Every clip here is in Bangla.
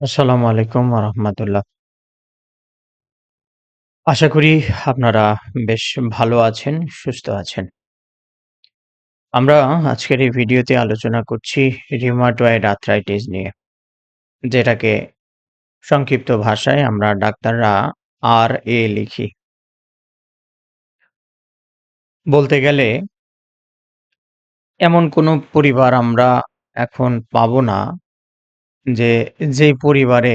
আসসালামু আলাইকুম ওয়া আশা করি আপনারা বেশ ভালো আছেন, সুস্থ আছেন। আমরা আজকের এই ভিডিওতে আলোচনা করছি রিউমাটয়েড আর্থ্রাইটিস নিয়ে। যেটাকে সংক্ষিপ্ত ভাষায় আমরা ডাক্তাররা RA লিখি। বলতে গেলে এমন কোনো পরিবার আমরা এখন পাবো না যে, যে পরিবারে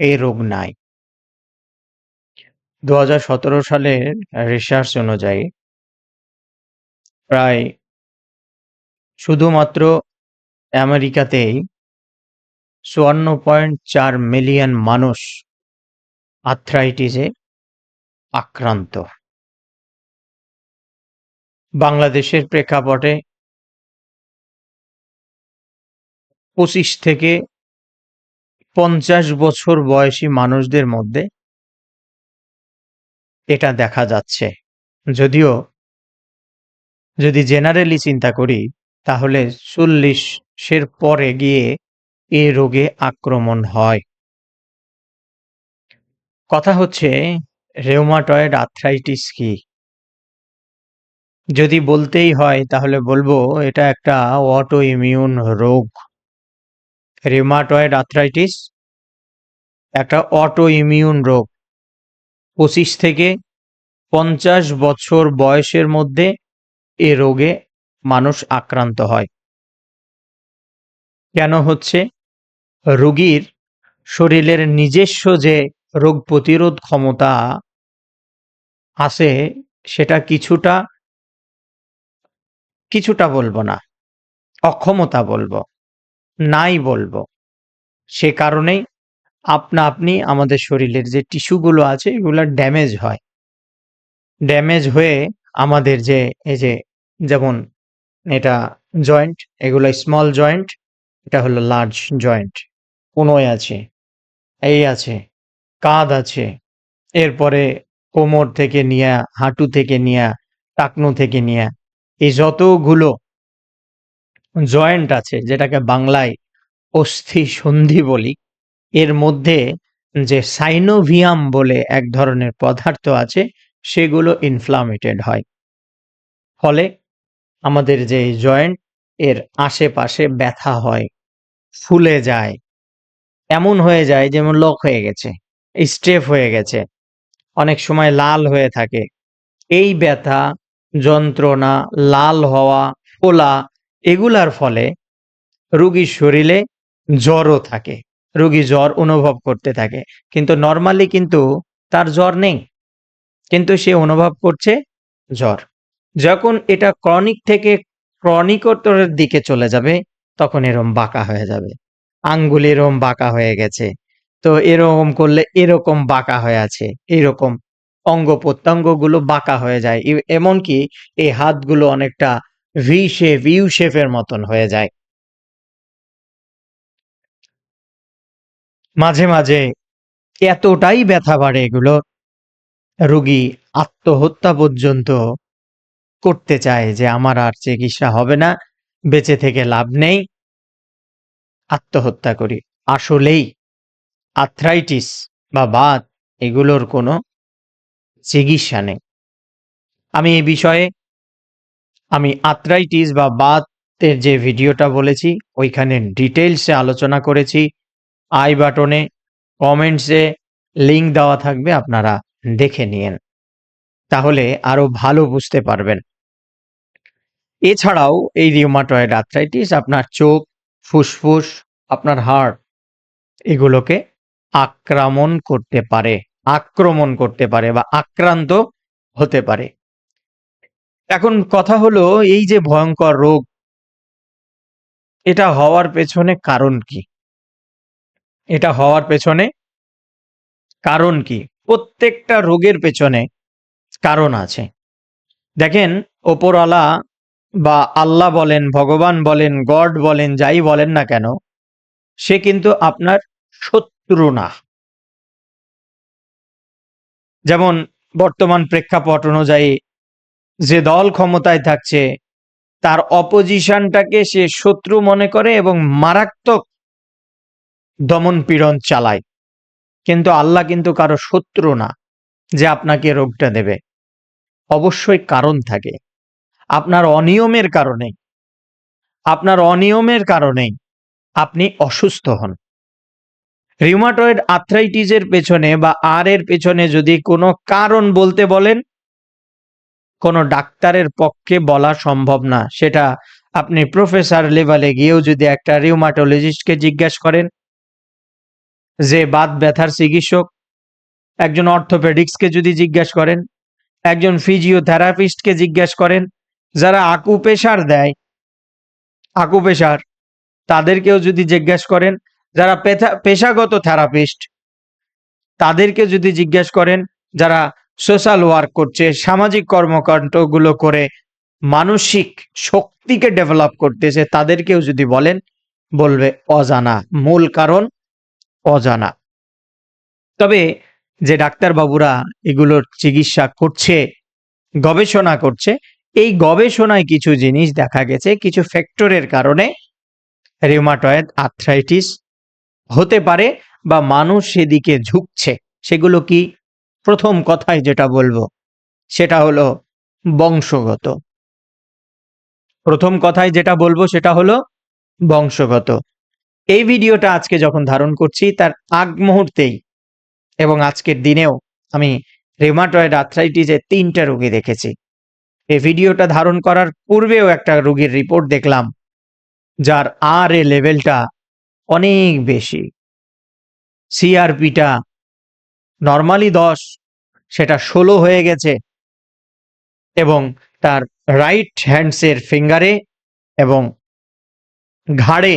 এই রোগ নাই। ২০১৭ সালের রিসার্চ অনুযায়ী প্রায় শুধুমাত্র আমেরিকাতেই ৫৪.৪ মিলিয়ন মানুষ আর্থ্রাইটিসে আক্রান্ত। বাংলাদেশের প্রেক্ষাপটে ২৫ থেকে ৫০ বছর বয়সী মানুষদের মধ্যে এটা দেখা যাচ্ছে। যদিও, যদি জেনারেলি চিন্তা করি, তাহলে চল্লিশের পরে গিয়ে এ রোগে আক্রমণ হয়। কথা হচ্ছে রেউমাটয়েড আর্থ্রাইটিস কি? যদি বলতেই হয়, তাহলে বলব, এটা একটা অটো ইমিউন রোগ। রিউমাটয়েড আর্থ্রাইটিস একটা অটো ইমিউন রোগ। ২৫ থেকে ৫০ বছর বয়সের মধ্যে এ রোগে মানুষ আক্রান্ত হয়। কেন হচ্ছে? রোগীর শরীরের নিজস্ব যে রোগ প্রতিরোধ ক্ষমতা আছে সেটা কিছুটা কিছুটা বলব না, অক্ষমতা বলব, নাই বলব। সে কারণেই আপনা আপনি আমাদের শরীরের যে টিস্যুগুলো আছে এগুলা ড্যামেজ হয়। ড্যামেজ হয়ে আমাদের যে এই যে যেমন এটা জয়েন্ট এগুলো স্মল জয়েন্ট এটা হলো লার্জ জয়েন্ট। কোনোই আছে, এই আছে, কাঁধ আছে, এরপরে কোমর থেকে নিয়া, হাঁটু থেকে নিয়া, টাকনু থেকে নিয়া এই যতগুলো জয়েন্ট আছে যেটাকে বাংলায় অস্থি সন্ধি বলি, এর মধ্যে যে সাইনোভিয়াম বলে এক ধরনের পদার্থ আছে সেগুলো ইনফ্লামেটেড হয়। ফলে আমাদের যে জয়েন্ট এর আশেপাশে ব্যথা হয়, ফুলে যায়। এমন হয়ে যায় যেমন লক হয়ে গেছে, স্টেপ হয়ে গেছে। অনেক সময় লাল হয়ে থাকে। এই ব্যথা, যন্ত্রণা, লাল হওয়া, ফোলা এগুলার ফলে রুগীর শরীরে জ্বরও থাকে। রুগী জ্বর অনুভব করতে থাকে। কিন্তু নর্মালি কিন্তু তার জ্বর নেই। কিন্তু সে অনুভব করছে জ্বর। যখন এটা ক্রনিক থেকে ক্রনিকতরের দিকে চলে যাবে, তখন এরম বাঁকা হয়ে যাবে। আঙ্গুল এরম বাঁকা হয়ে গেছে। তো এরকম করলে এরকম বাঁকা হয়ে আছে। এরকম অঙ্গ-প্রত্যঙ্গগুলো বাঁকা হয়ে যায়। এমনকি এই হাতগুলো অনেকটা ভি শেপ, ইউ শেপের মতন হয়ে যায়। মাঝে, মাঝে এতটাই ব্যথা বাড়ে এগুলো, রুগী আত্মহত্যা পর্যন্ত করতে চায় যে আমার আর চিকিৎসা হবে না, বেঁচে থেকে লাভ নেই। আত্মহত্যা করি। আসলেই আর্থ্রাইটিস বা বাত এগুলোর কোনো চিকিৎসা নেই। আমি এই বিষয়ে আমি আর্থ্রাইটিস বা বাতের যে ভিডিওটা বলেছি ওইখানে ডিটেলসে আলোচনা করেছি। আই বাটনে, কমেন্টসে লিঙ্ক দেওয়া থাকবে আপনারা দেখে নিয়েন। তাহলে আরও ভালো বুঝতে পারবেন। এছাড়াও এই রিউমাটয়েড আর্থ্রাইটিস আপনার চোখ, ফুসফুস, আপনার হার্ট এগুলোকে আক্রমণ করতে পারে, আক্রমণ করতে পারে বা আক্রান্ত হতে পারে। এখন কথা হলো এই যে ভয়ঙ্কর রোগ এটা হওয়ার পেছনে কারণ কি? এটা হওয়ার পেছনে কারণ কি? প্রত্যেকটা রোগের পেছনে কারণ আছে। দেখেন ওপরওয়ালা বা আল্লাহ বলেন, ভগবান বলেন, গড বলেন, যাই বলেন না কেন, সে কিন্তু আপনার শত্রু না। যেমন বর্তমান প্রেক্ষাপট অনুযায়ী যে দল ক্ষমতায় থাকছে, তার অপোজিশনটাকে সে শত্রু মনে করে এবং মারাত্মক দমন পীড়ন চালায়। কিন্তু আল্লাহ কিন্তু কারও শত্রু না যে আপনাকে রোগটা দেবে। অবশ্যই কারণ থাকে। আপনার অনিয়মের কারণে। আপনার অনিয়মের কারণেই আপনি অসুস্থ হন। রিউমাটয়েড আর্থ্রাইটিসের পেছনে বা আর এর পেছনে যদি কোনো কারণ বলতে বলেন কোনো ডাক্তারের পক্ষে বলা সম্ভব না। সেটা আপনি প্রফেসর লেভেলে গিয়েও যদি একটা রিউমাটোলজিস্টকে জিজ্ঞাসা করেন, যে বাত ব্যথার চিকিৎসক, একজন অর্থোপেডিক্সকে যদি জিজ্ঞাসা করেন, একজন ফিজিওথেরাপিস্টকে জিজ্ঞাসা করেন, যারা আকুপেশার দেয় আকুপেশার তাদেরকেও যদি জিজ্ঞাসা করেন, যারা পেশাগত থেরাপিস্ট তাদেরকে যদি জিজ্ঞেস করেন, যারা সোশ্যাল ওয়ার্ক করছে, সামাজিক কর্মকাণ্ডগুলো করে মানসিক শক্তিকে ডেভেলপ করতেছে, তাদেরকেও যদি বলেন, বলবে অজানা। মূল কারণ, অজানা। তবে যে ডাক্তারবাবুরা এগুলোর চিকিৎসা করছে, গবেষণা করছে, এই গবেষণায় কিছু জিনিস দেখা গেছে, কিছু ফ্যাক্টরের কারণে রিউমাটয়েড আর্থ্রাইটিস হতে পারে বা মানুষ সেদিকে ঝুঁকছে। সেগুলো কি প্রথম কথায় যেটা বলব, সেটা হলো বংশগত। প্রথম কথায় যেটা বলব, সেটা হলো বংশগত। এই ভিডিওটা আজকে যখন ধারণ করছি, তার আগ মুহূর্তেই এবং আজকের দিনেও আমি রেমাটয়েড আর্থ্রাইটিসের তিনটা রোগী দেখেছি। এই ভিডিওটা ধারণ করার পূর্বেও একটা রোগীর রিপোর্ট দেখলাম, যার আর এ লেভেলটা অনেক বেশি। সিআরপিটা নর্মালি দশ, সেটা ষোলো হয়ে গেছে এবং তার রাইট হ্যান্ডসের ফিঙ্গারে এবং ঘাড়ে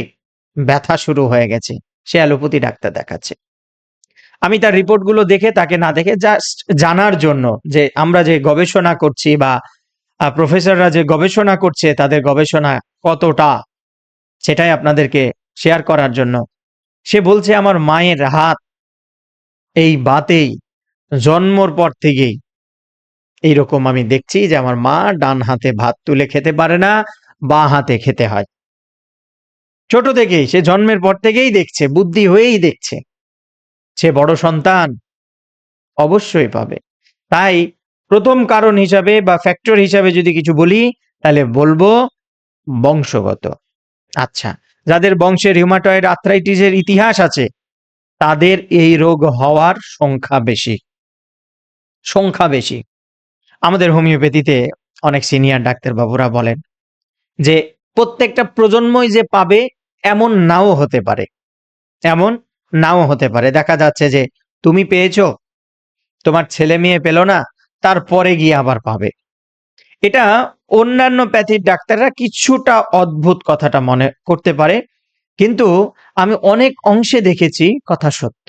ব্যথা শুরু হয়ে গেছে। সে অ্যালোপ্যাথি ডাক্তার দেখাচ্ছে। আমি তার রিপোর্টগুলো দেখে তাকে না দেখে জাস্ট জানার জন্য যে আমরা যে গবেষণা করছি বা প্রফেসররা যে গবেষণা করছে তাদের গবেষণা কতটা, সেটাই আপনাদেরকে শেয়ার করার জন্য। সে বলছে, আমার মায়ের হাত এই বাতেই, জন্মর পর থেকেই। এইরকম আমি দেখছি যে আমার মা ডান হাতে ভাত তুলে খেতে পারে না, বা হাতে খেতে হয়। ছোট থেকেই, সে জন্মের পর থেকেই দেখছে, বুদ্ধি হয়েই দেখছে। সে বড় সন্তান, অবশ্যই পাবে। তাই প্রথম কারণ হিসাবে বা ফ্যাক্টর হিসাবে যদি কিছু বলি, তাহলে বলব বংশগত। আচ্ছা যাদের বংশের রিউমাটয়েড আর্থ্রাইটিসের ইতিহাস আছে তাদের এই রোগ হওয়ার সংখ্যা বেশি। সংখ্যা বেশি। আমাদের হোমিওপ্যাথিতে অনেক সিনিয়র ডাক্তারবাবুরা বলেন যে, প্রত্যেকটা প্রজন্মই যে পাবে, এমন নাও হতে পারে। এমন নাও হতে পারে। দেখা যাচ্ছে যে, তুমি পেয়েছ, তোমার ছেলে মেয়ে পেল না, তারপরে গিয়ে আবার পাবে। এটা অন্যান্য প্যাথির ডাক্তাররা কিছুটা অদ্ভুত কথাটা মনে করতে পারে। কিন্তু আমি অনেক অংশে দেখেছি কথা সত্য।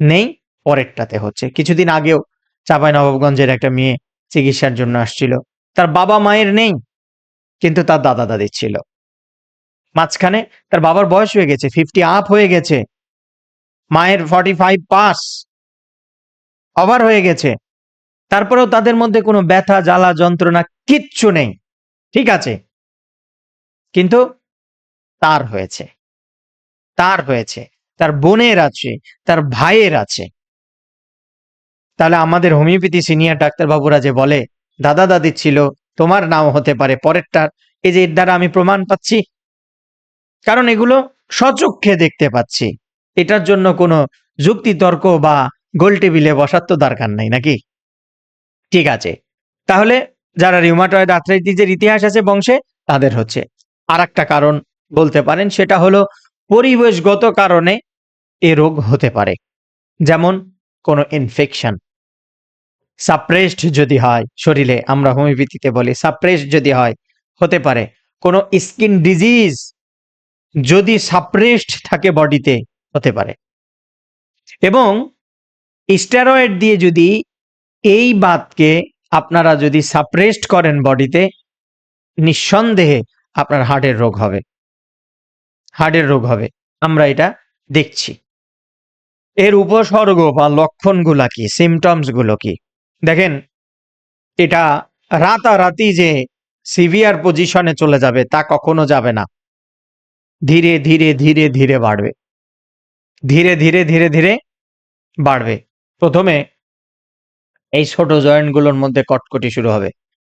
নেই, পরেরটাতে হচ্ছে। কিছুদিন আগেও চাপাই নবাবগঞ্জের একটা মেয়ে চিকিৎসার জন্য আসছিল। তার বাবা মায়ের নেই, কিন্তু তার দাদা দাদি ছিল। মাঝখানে তার বাবার বয়স হয়ে গেছে ফিফটি আপ হয়ে গেছে। মায়ের ফর্টি ফাইভ পাস অভার হয়ে গেছে। তারপরেও তাদের মধ্যে কোনো ব্যথা, জ্বালা, যন্ত্রণা কিচ্ছু নেই। ঠিক আছে। কিন্তু তার হয়েছে। তার হয়েছে, তার বোনের আছে, তার ভাইয়ের আছে। তাহলে আমাদের হোমিওপ্যাথি সিনিয়র ডাক্তারবাবুরা যে বলে, দাদা দাদি ছিল, তোমার নাও হতে পারে পরেরটার। এই যে এর দ্বারা আমি প্রমাণ পাচ্ছি। কারণ এগুলো সচক্ষে দেখতে পাচ্ছি। এটার জন্য কোনো যুক্তি তর্ক বা গোল টেবিলে বসার তো দরকার নাই, নাকি? ঠিক আছে। তাহলে যারা রিউমাটয়েড আর্থ্রাইটিসের ইতিহাস আছে বংশে, তাদের হচ্ছে। আর একটা কারণ বলতে পারেন, সেটা হলো পরিবেশগত কারণে এ রোগ হতে পারে। যেমন কোনো ইনফেকশন সাপ্রেসড যদি হয় শরীরে, আমরা হোমিওপ্যাথিতে বলি সাপ্রেসড যদি হয়, হতে পারে। কোনো স্কিন ডিজিজ যদি সাপ্রেসড থাকে বডিতে, হতে পারে। এবং স্টেরয়েড দিয়ে যদি এই বাতকে আপনারা যদি সাপ্রেসড করেন বডিতে, নিঃসন্দেহে আপনার হার্টের রোগ হবে। হার্টের রোগ হবে। আমরা এটা দেখছি। এর উপসর্গ বা লক্ষণগুলা কি? সিমটমসগুলো কি? দেখেন, এটা রাতারাতি যে সিভিয়ার পজিশনে চলে যাবে, তা কখনো যাবে না। ধীরে ধীরে ধীরে ধীরে বাড়বে। ধীরে ধীরে ধীরে ধীরে বাড়বে। প্রথমে এই ছোট জয়েন্টগুলোর মধ্যে কটকটি শুরু হবে।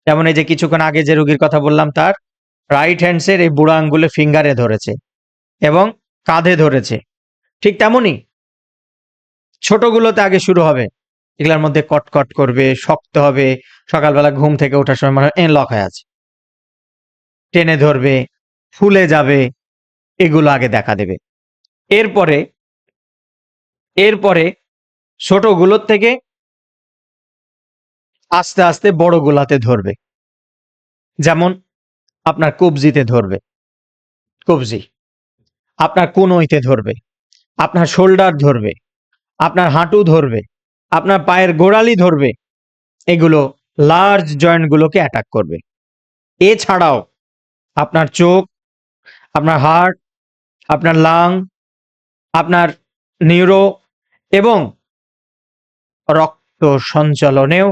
যেমন এই যে কিছুক্ষণ আগে যে রোগীর কথা বললাম, তার রাইট হ্যান্ডসের এই বুড়ো আঙ্গুলে ফিঙ্গারে ধরেছে। এবং কাঁধে ধরেছে। ঠিক তেমনই ছোটগুলোতে আগে শুরু হবে। এগুলোর মধ্যে কটকট করবে, শক্ত হবে। সকালবেলা ঘুম থেকে ওঠার সময় মনে হয় লক হয়ে আছে। টেনে ধরবে, ফুলে যাবে, এগুলো আগে দেখা দেবে। এরপরে এরপরে ছোটগুলোর থেকে আস্তে আস্তে বড় বড়গুলাতে ধরবে। যেমন আপনার কবজিতে ধরবে। কবজি। আপনার কোনইতে ধরবে? আপনার শোল্ডার ধরবে? আপনার হাঁটু ধরবে? আপনার পায়ের গোড়ালি ধরবে? এগুলো লার্জ জয়েন্টগুলোকে অ্যাটাক করবে। এছাড়াও আপনার চোখ, আপনার হার্ট আপনার লাং আপনার নিউরো এবং রক্ত সঞ্চালনেও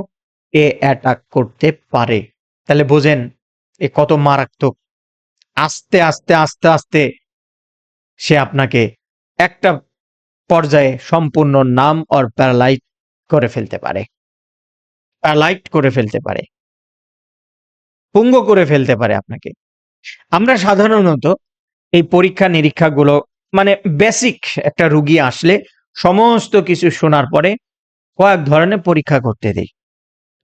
এ অ্যাটাক করতে পারে। তাহলে বোঝেন এ কত মারাত্মক। আস্তে আস্তে আস্তে আস্তে সে আপনাকে একটা পর্যায়ে সম্পূর্ণ নাম অর প্যারালাইট করে ফেলতে পারে। প্যারালাইট করে ফেলতে পারে। পুঙ্গ করে ফেলতে পারে আপনাকে। আমরা সাধারণত এই পরীক্ষা নিরীক্ষাগুলো মানে বেসিক একটা রুগী আসলে সমস্ত কিছু শোনার পরে কয়েক ধরনের পরীক্ষা করতে দিই।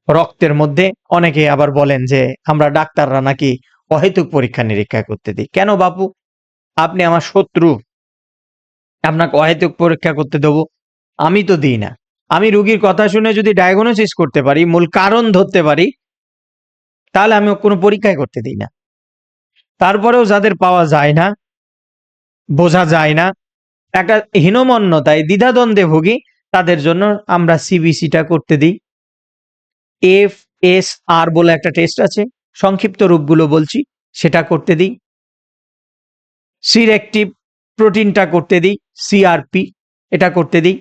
রক্তের মধ্যে অনেকে আবার বলেন যে, আমরা ডাক্তাররা নাকি অহেতুক পরীক্ষা নিরীক্ষা করতে দিই। কেন বাপু? আপনি আমার শত্রু। আপনাকে অহেতুক পরীক্ষা করতে দেবো। আমি তো দিই না। আমি রুগীর কথা শুনে যদি ডায়াগনোসিস করতে পারি, মূল কারণ ধরতে পারি, তাহলে আমি কোনো পরীক্ষাই করতে দিই না। তারপরেও যাদের পাওয়া যায় না, বোঝা যায় না, একটা হীনমন্যতায় দ্বিধাদ্বন্দ্বে ভুগি, তাদের জন্য আমরা সিবিসিটা করতে দিই। এফ এস আর বলে একটা টেস্ট আছে, সংক্ষিপ্ত রূপগুলো বলছি, সেটা করতে দিই। সিরেকটিভ প্রোটিনটা করতে দিই সিআরপি এটা করতে দিই।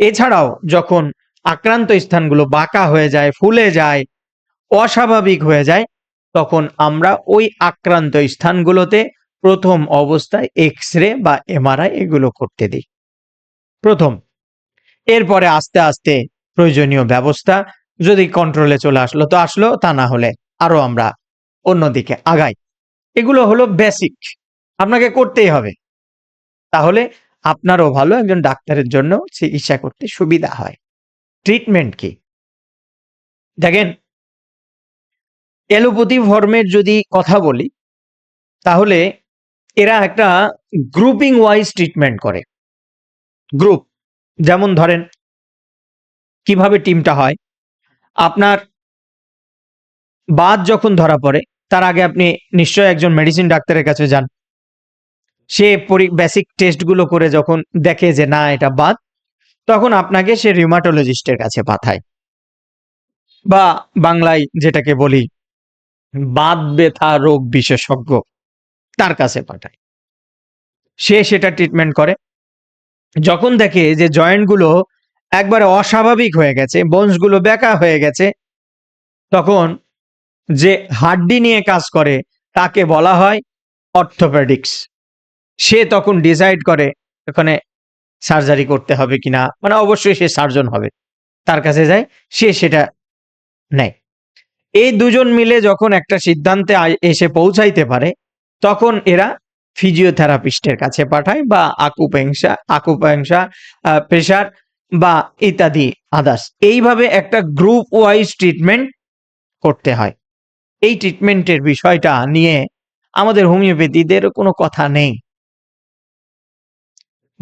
এছাড়াও যখন আক্রান্ত স্থানগুলো বাঁকা হয়ে যায়, ফুলে যায়, অস্বাভাবিক হয়ে যায়, তখন আমরা ওই আক্রান্ত স্থানগুলোতে প্রথম অবস্থায় এক্স রে বা এমআরআই এগুলো করতে দিই। প্রথম, এরপরে আস্তে আস্তে প্রয়োজনীয় ব্যবস্থা যদি কন্ট্রোলে চলে আসলো, তো আসলো, তা না হলে আরও আমরা অন্যদিকে আগাই। এগুলো হলো বেসিক আপনাকে করতেই হবে। তাহলে আপনারও ভালো, একজন ডাক্তারের জন্য চিকিৎসা করতে সুবিধা হয়। ট্রিটমেন্ট কি? দেখেন এলোপ্যাথি ফর্মের যদি কথা বলি, তাহলে এরা একটা গ্রুপিং ওয়াইজ ট্রিটমেন্ট করে। গ্রুপ যেমন ধরেন, কীভাবে টিমটা হয়? আপনার বাদ যখন ধরা পড়ে, তার আগে আপনি নিশ্চয় একজন মেডিসিন ডাক্তারের কাছে যান। সে বেসিক টেস্টগুলো করে যখন দেখে যে না, এটা বাদ, তখন আপনাকে সে রিউমাটোলজিস্টের কাছে পাঠায়। বা বাংলায় যেটাকে বলি, বাদ ব্যথা রোগ বিশেষজ্ঞ তার কাছে পাঠায়। সে সেটা ট্রিটমেন্ট করে। যখন দেখে যে জয়েন্টগুলো একবারে অস্বাভাবিক হয়ে গেছে বোনসগুলো বেঁকা হয়ে গেছে, তখন যে হাড্ডি নিয়ে কাজ করে, তাকে বলা হয় অর্থোপেডিক্স সে তখন ডিসাইড করে ওখানে সার্জারি করতে হবে কিনা। মানে অবশ্যই সে সার্জন হবে। তার কাছে যায়, সে সেটা নেয়। এই দুজন মিলে যখন একটা সিদ্ধান্তে এসে পৌঁছাইতে পারে, তখন এরা ফিজিওথেরাপিস্টের কাছে পাঠায় বা আকুপেংসা আকুপেংসা প্রেশার বা ইত্যাদি আদার্স এইভাবে একটা গ্রুপ ওয়াইজ ট্রিটমেন্ট করতে হয়। এই ট্রিটমেন্টের বিষয়টা নিয়ে আমাদের হোমিওপ্যাথিদের কোনো কথা নেই।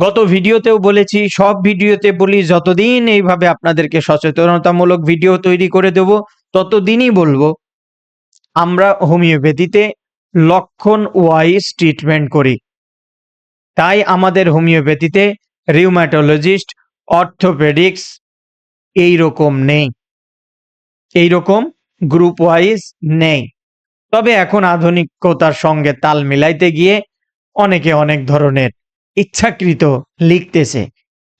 গত ভিডিওতেও বলেছি, সব ভিডিওতে বলি, যতদিন এইভাবে আপনাদেরকে সচেতনতামূলক ভিডিও তৈরি করে দেব, ততদিনই বলব, আমরা হোমিওপ্যাথিতে লক্ষণ ওয়াইজ ট্রিটমেন্ট করি। তাই আমাদের হোমিওপ্যাথিতে রিউম্যাটোলজিস্ট অর্থোপেডিক্স এই রকম নেই। এই রকম গ্রুপ ওয়াইজ নেই। তবে এখন আধুনিকতার সঙ্গে তাল মিলাইতে গিয়ে অনেকে অনেক ধরনের ইচ্ছাকৃত লিখতেছে।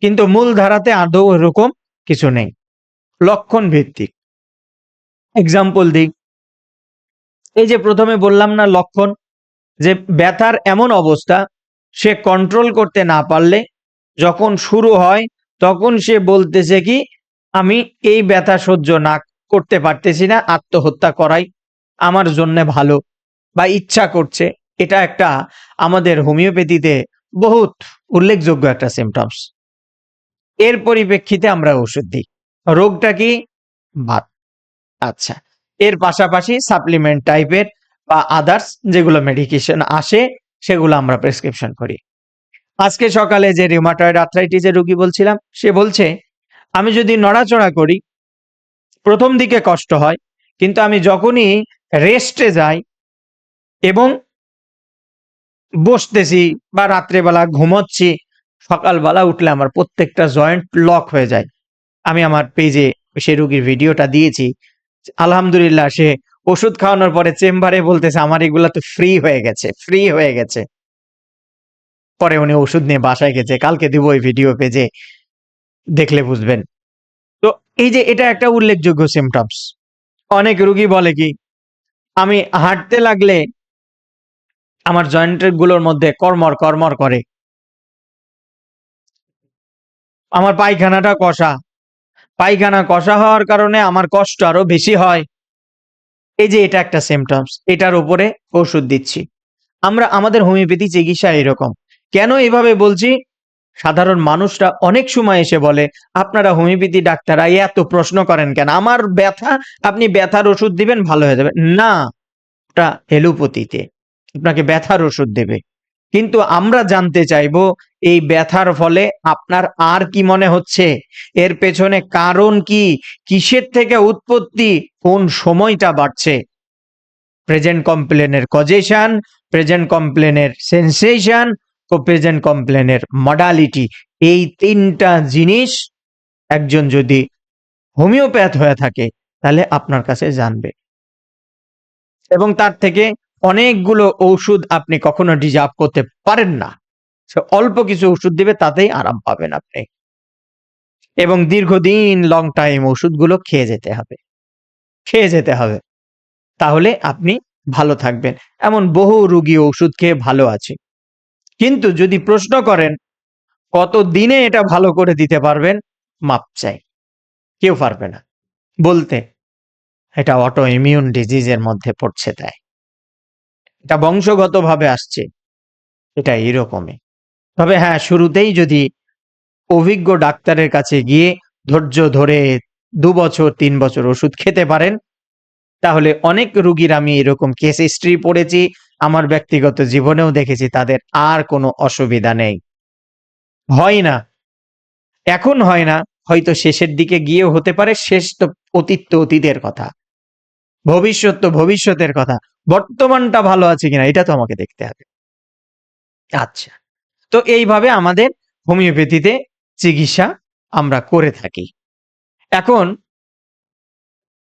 কিন্তু মূল ধারাতে আদৌ এরকম কিছু নেই। লক্ষণ ভিত্তিক। এক্সাম্পল দিই। এই যে প্রথমে বললাম না লক্ষণ, যে ব্যথার এমন অবস্থা, সে কন্ট্রোল করতে না পারলে যখন শুরু হয়, তখন সে বলতেছে কি, আমি এই ব্যথা সহ্য না করতে পারতেছি না, আত্মহত্যা করাই আমার জন্য ভালো বা ইচ্ছা করছে। এটা একটা আমাদের হোমিওপ্যাথিতে বহুত উল্লেখযোগ্য একটা সিমটমস এর পরিপ্রেক্ষিতে আমরা ওষুধ দিই। রোগটা কি? বাত আচ্ছা। এর পাশাপাশি সাপ্লিমেন্ট টাইপের বা আদার্স যেগুলো মেডিকেশন আসে, সেগুলো আমরা প্রেসক্রিপশন করি। আজকে সকালে যে রিউমাটয়েড আর্থ্রাইটিসের রোগী বলছিলাম, সে বলছে, আমি যদি নড়াচড়া করি, প্রথম দিকে কষ্ট হয়, কিন্তু আমি যখনই রেস্টে যাই এবং বসতেছি বা রাত্রেবেলা ঘুমোচ্ছি, সকালবেলা উঠলে আমার প্রত্যেকটা জয়েন্ট লক হয়ে যায়। আমি আমার পেজে সে রুগীর ভিডিওটা দিয়েছি। আলহামদুলিল্লাহ, সে ওষুধ খাওয়ানোর পরে চেম্বারে বলতেছে, আমার এগুলা তো ফ্রি হয়ে গেছে ফ্রি হয়ে গেছে। পরে উনি ওষুধ নিয়ে বাসায় গেছে। কালকে দিব ওই ভিডিও পেজে দেখলে বুঝবেন। তো এই যে এটা একটা উল্লেখযোগ্য সিমটমস অনেক রুগী বলে কি, আমি হাঁটতে লাগলে আমার জয়েন্টেরগুলোর মধ্যে কর্মর কর্মর করে। আমার পায়খানাটা কষা। পায়খানা কষা হওয়ার কারণে আমার কষ্ট আরও বেশি হয়। এই যে এটা একটা সিমটমস এটার উপরে ওষুধ দিচ্ছি। আমরা, আমাদের হোমিওপ্যাথি চিকিৎসা এরকম। কেন এভাবে বলছি? সাধারণ মানুষরা অনেক সময় এসে বলে, আপনারা হোমিওপ্যাথি ডাক্তাররা এত প্রশ্ন করেন কেন? আমার ব্যথা, আপনি ব্যথার ওষুধ দিবেন, ভালো হয়ে যাবে। না, ওটা এলোপ্যাথিতে। আপনাকে ব্যথার ওষুধ দেবে। কিন্তু আমরা জানতে চাইব, এই ব্যথার ফলে আপনার আর কি মনে হচ্ছে? এর পেছনে কারণ কি? কিসের থেকে উৎপত্তি? কোন সময়টা বাড়ছে? প্রেজেন্ট কমপ্লেনের কজেশন প্রেজেন্ট কমপ্লেনের সেন্সেশন ও প্রেজেন্ট কমপ্লেনের মডালিটি এই তিনটা জিনিস একজন যদি হোমিওপ্যাথ হয়ে থাকে, তাহলে আপনার কাছে জানবে। এবং তার থেকে অনেকগুলো ঔষধ আপনি কখনো ডিজার্ভ করতে পারেন না। অল্প কিছু ওষুধ দিবে, তাতেই আরাম পাবেন আপনি। এবং দীর্ঘদিন লং টাইম ওষুধগুলো খেয়ে যেতে হবে। খেয়ে যেতে হবে। তাহলে আপনি ভালো থাকবেন। এমন বহু রুগী ওষুধ খেয়ে ভালো আছে। কিন্তু যদি প্রশ্ন করেন, কত দিনে এটা ভালো করে দিতে পারবেন? মাপ চাই। কেউ পারবে না। বলতে এটা অটো ইমিউন ডিজিজের মধ্যে পড়ছে তাই। এটা বংশগতভাবে আসছে। এটা এরকমই তবে হ্যাঁ শুরুতেই যদি অভিজ্ঞ ডাক্তারের কাছে গিয়ে ধৈর্য ধরে দু বছর, তিন বছর ওষুধ খেতে পারেন, তাহলে অনেক রুগীর আমি এরকম কেস হিস্ট্রি পড়েছি, আমার ব্যক্তিগত জীবনেও দেখেছি, তাদের আর কোনো অসুবিধা নেই। হয় না। এখন হয় না, হয়তো শেষের দিকে গিয়েও হতে পারে, শেষ তো অতীত অতীতের কথা। ভবিষ্যৎ তো ভবিষ্যতের কথা। বর্তমানটা ভালো আছে কিনা, এটা তো আমাকে দেখতে হবে। আচ্ছা। তো এইভাবে আমাদের হোমিওপ্যাথিতে চিকিৎসা আমরা করে থাকি। এখন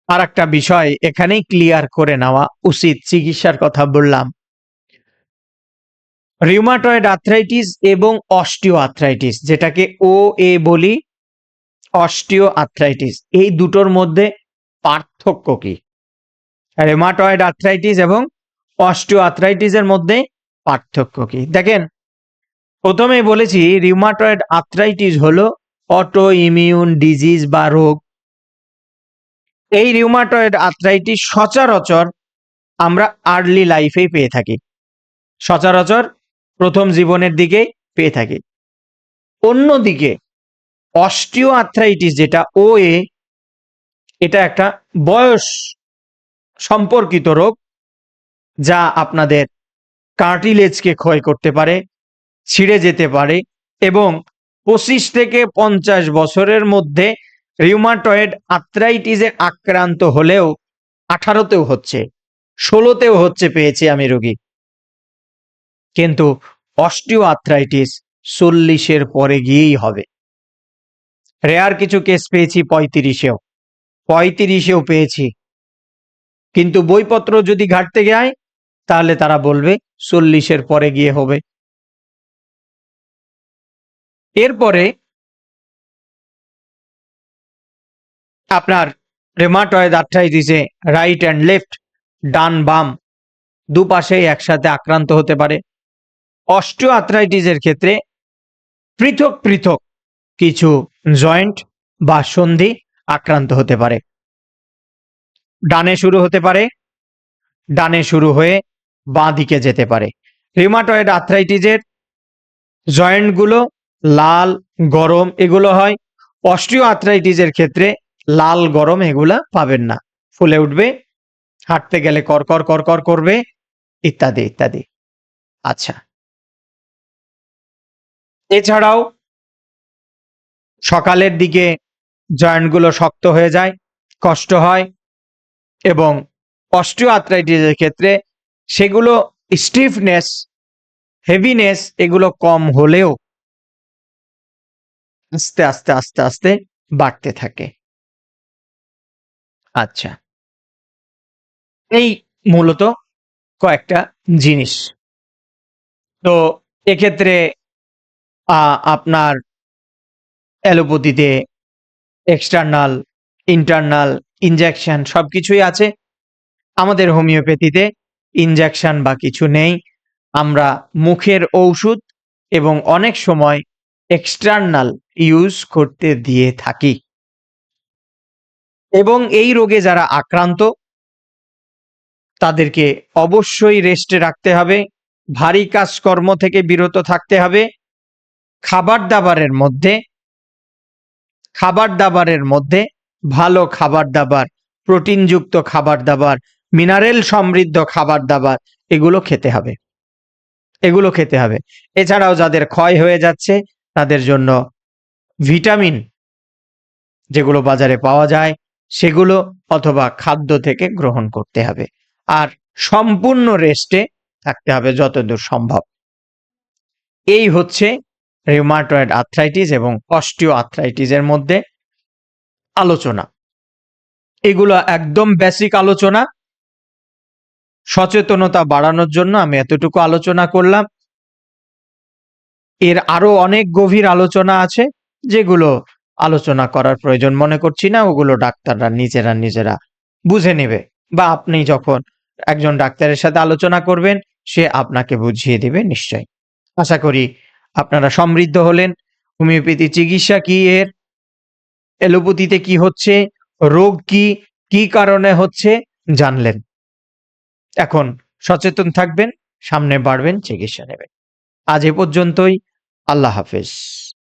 আর একটা বিষয় এখানেই ক্লিয়ার করে নেওয়া উচিত, চিকিৎসার কথা বললাম। রিউমাটয়েড আর্থ্রাইটিস এবং অস্টিও আর্থ্রাইটিস যেটাকে ও এ বলি অস্টিও আর্থ্রাইটিস এই দুটোর মধ্যে পার্থক্য কি? রেমাটয়েড আর্থ্রাইটিস এবং অস্টিও আর্থ্রাইটিসের মধ্যে পার্থক্য কি? দেখেন, প্রথমেই বলেছি রিউমাটয়েড আর্থ্রাইটিস হলো অটো ইমিউন ডিজিজ বা রোগ। এই রিউমাটয়েড আর্থ্রাইটিস সচরাচর আমরা আর্লি লাইফেই পেয়ে থাকি। সচরাচর প্রথম জীবনের দিকে পেয়ে থাকি। অন্যদিকে অস্টিও আর্থ্রাইটিস যেটা ও এ এটা একটা বয়স সম্পর্কিত রোগ যা আপনাদের কার্টিলেজকে ক্ষয় করতে পারে, ছিঁড়ে যেতে পারে এবং পঁচিশ থেকে পঞ্চাশ বছরের মধ্যে রিউমাটয়েড আর্থ্রাইটিসে আক্রান্ত হলেও আঠারোতেও হচ্ছে, ষোলোতেও হচ্ছে পেয়েছি আমি রোগী। কিন্তু অস্টিও আর্থ্রাইটিস চল্লিশের পরে গিয়েই হবে। রেয়ার কিছু কেস পেয়েছি পঁয়ত্রিশেও পঁয়ত্রিশেও পেয়েছি। কিন্তু বইপত্র যদি ঘাটতে যায়, তাহলে তারা বলবে চল্লিশের পরে গিয়ে হবে। এরপরে আপনার রেমাটয়েড আর্থ্রাইটিসে রাইট অ্যান্ড লেফট ডান, বাম দুপাশেই একসাথে আক্রান্ত হতে পারে। অস্টিও আর্থ্রাইটিসের ক্ষেত্রে পৃথক পৃথক কিছু জয়েন্ট বা সন্ধি আক্রান্ত হতে পারে। ডানে শুরু হতে পারে, ডানে শুরু হয়ে বাঁ দিকে যেতে পারে। রিমাটয়েড আর্থ্রাইটিসের জয়েন্টগুলো লাল, গরম এগুলো হয়। অস্ট্রিও আর্থ্রাইটিসের ক্ষেত্রে লাল, গরম এগুলা পাবেন না। ফুলে উঠবে, হাঁটতে গেলে করকর করকর করবে, ইত্যাদি ইত্যাদি। আচ্ছা। এছাড়াও সকালের দিকে জয়েন্টগুলো শক্ত হয়ে যায়, কষ্ট হয় এবং অস্ট্রিও আর্থ্রাইটিসের ক্ষেত্রে সেগুলো স্টিফনেস, হেভিনেস এগুলো কম হলেও আস্তে আস্তে আস্তে আস্তে বাড়তে থাকে। আচ্ছা। এই মূলত কয়েকটা জিনিস। তো এক্ষেত্রে আপনার অ্যালোপ্যাথিতে এক্সটার্নাল, ইন্টারনাল ইনজেকশন সবকিছুই আছে। আমাদের হোমিওপ্যাথিতে ইনজেকশন বা কিছু নেই। আমরা মুখের ঔষধ এবং অনেক সময় এক্সটার্নাল ইউজ করতে দিয়ে থাকি। এবং এই রোগে যারা আক্রান্ত, তাদেরকে অবশ্যই রেস্টে রাখতে হবে। ভারী কাজকর্ম থেকে বিরত থাকতে হবে। খাবার দাবারের মধ্যে, খাবার দাবারের মধ্যে ভালো খাবার দাবার, প্রোটিনযুক্ত খাবার দাবার, মিনারেল সমৃদ্ধ খাবার দাবার, এগুলো খেতে হবে। এগুলো খেতে হবে। এছাড়াও যাদের ক্ষয় হয়ে যাচ্ছে, তাদের জন্য ভিটামিন যেগুলো বাজারে পাওয়া যায়, সেগুলো অথবা খাদ্য থেকে গ্রহণ করতে হবে। আর সম্পূর্ণ রেস্টে থাকতে হবে যতদূর সম্ভব। এই হচ্ছে রিউমাটয়েড আর্থ্রাইটিস এবং অস্টিও আর্থ্রাইটিসের মধ্যে আলোচনা। এগুলো একদম বেসিক আলোচনা। সচেতনতা বাড়ানোর জন্য আমি এতটুকু আলোচনা করলাম। এর আরও অনেক গভীর আলোচনা আছে, যেগুলো আলোচনা করার প্রয়োজন মনে করছি না, ওগুলো ডাক্তাররা নিজেরা নিজেরা বুঝে নেবে। বা আপনি যখন একজন ডাক্তারের সাথে আলোচনা করবেন, সে আপনাকে বুঝিয়ে দেবে নিশ্চয় আশা করি আপনারা সমৃদ্ধ হলেন। হোমিওপ্যাথি চিকিৎসা কি এর? এলোপ্যাথিতে কি হচ্ছে? রোগ কি? কি কারণে হচ্ছে? জানলেন। এখন সচেতন থাকবেন, সামনে বাড়বেন, চিকিৎসা নেবেন। আজ এ পর্যন্তই। আল্লাহ হাফেজ।